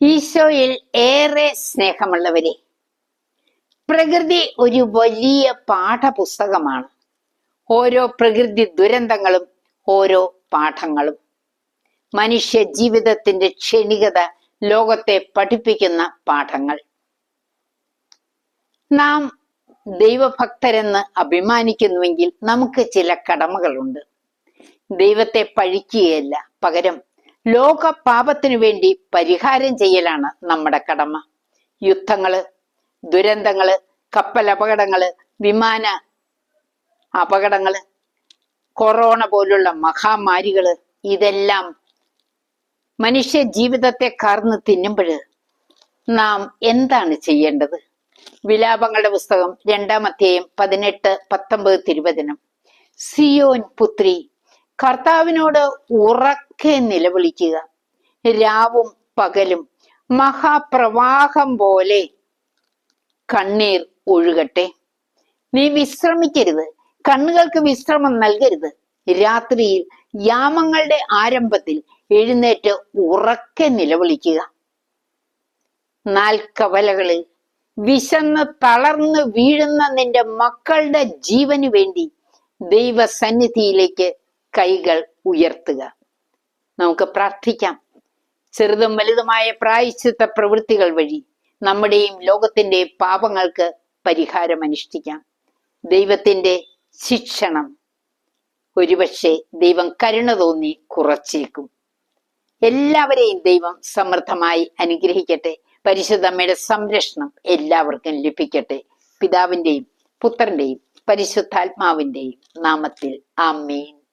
ഈശോയിൽ ഏറെ സ്നേഹമുള്ളവരെ പ്രകൃതി ഒരു വലിയ പാഠപുസ്തകമാണ്. ഓരോ പ്രകൃതി ദുരന്തങ്ങളും ഓരോ പാഠങ്ങളും മനുഷ്യ ജീവിതത്തിന്റെ ക്ഷണികത ലോകത്തെ പഠിപ്പിക്കുന്ന പാഠങ്ങൾ. നാം ദൈവഭക്തരെന്ന് അഭിമാനിക്കുന്നുവെങ്കിൽ നമുക്ക് ചില കടമകളുണ്ട്. ദൈവത്തെ പഴിക്കുകയല്ല പകരം ലോക പാപത്തിനു വേണ്ടി പരിഹാരം ചെയ്യലാണ് നമ്മുടെ കടമ. യുദ്ധങ്ങൾ ദുരന്തങ്ങൾ കപ്പൽ അപകടങ്ങൾ വിമാന അപകടങ്ങൾ കൊറോണ പോലുള്ള മഹാമാരികൾ ഇതെല്ലാം മനുഷ്യ ജീവിതത്തെ കാർന്ന് തിന്നുമ്പോൾ നാം എന്താണ് ചെയ്യേണ്ടത്? വിലാപങ്ങളുടെ പുസ്തകം രണ്ടാം അധ്യായം പതിനെട്ട് പത്തൊമ്പത് തിരുവചനം. സിയോൻ പുത്രി കർത്താവിനോട് ഉറക്കെ നിലവിളിക്കുക. രാവും പകലും മഹാപ്രവാഹം പോലെ കണ്ണീർ ഒഴുകട്ടെ. നീ വിശ്രമിക്കരുത്. കണ്ണുകൾക്ക് വിശ്രമം നൽകരുത്. രാത്രിയിൽ യാമങ്ങളുടെ ആരംഭത്തിൽ എഴുന്നേറ്റ് ഉറക്കെ നിലവിളിക്കുക. നാൽക്കവലകളിൽ വിശന്ന് തളർന്ന് വീഴുന്ന നിന്റെ മക്കളുടെ ജീവന് വേണ്ടി ദൈവസന്നിധിയിലേക്ക് കൈകൾ ഉയർത്തുക. നമുക്ക് പ്രാർത്ഥിക്കാം. ചെറുതും വലുതുമായ പ്രായശ്ചിത്ത പ്രവൃത്തികൾ വഴി നമ്മുടെയും ലോകത്തിന്റെ പാപങ്ങൾക്ക് പരിഹാരം അനുഷ്ഠിക്കാം. ദൈവത്തിന്റെ ശിക്ഷണം. ഒരുപക്ഷെ ദൈവം കരുണ തോന്നി കുറച്ചേക്കും. എല്ലാവരെയും ദൈവം സമൃദ്ധമായി അനുഗ്രഹിക്കട്ടെ. പരിശുദ്ധമ്മയുടെ സംരക്ഷണം എല്ലാവർക്കും ലഭിക്കട്ടെ. പിതാവിന്റെയും പുത്രന്റെയും പരിശുദ്ധാത്മാവിന്റെയും നാമത്തിൽ ആമീൻ.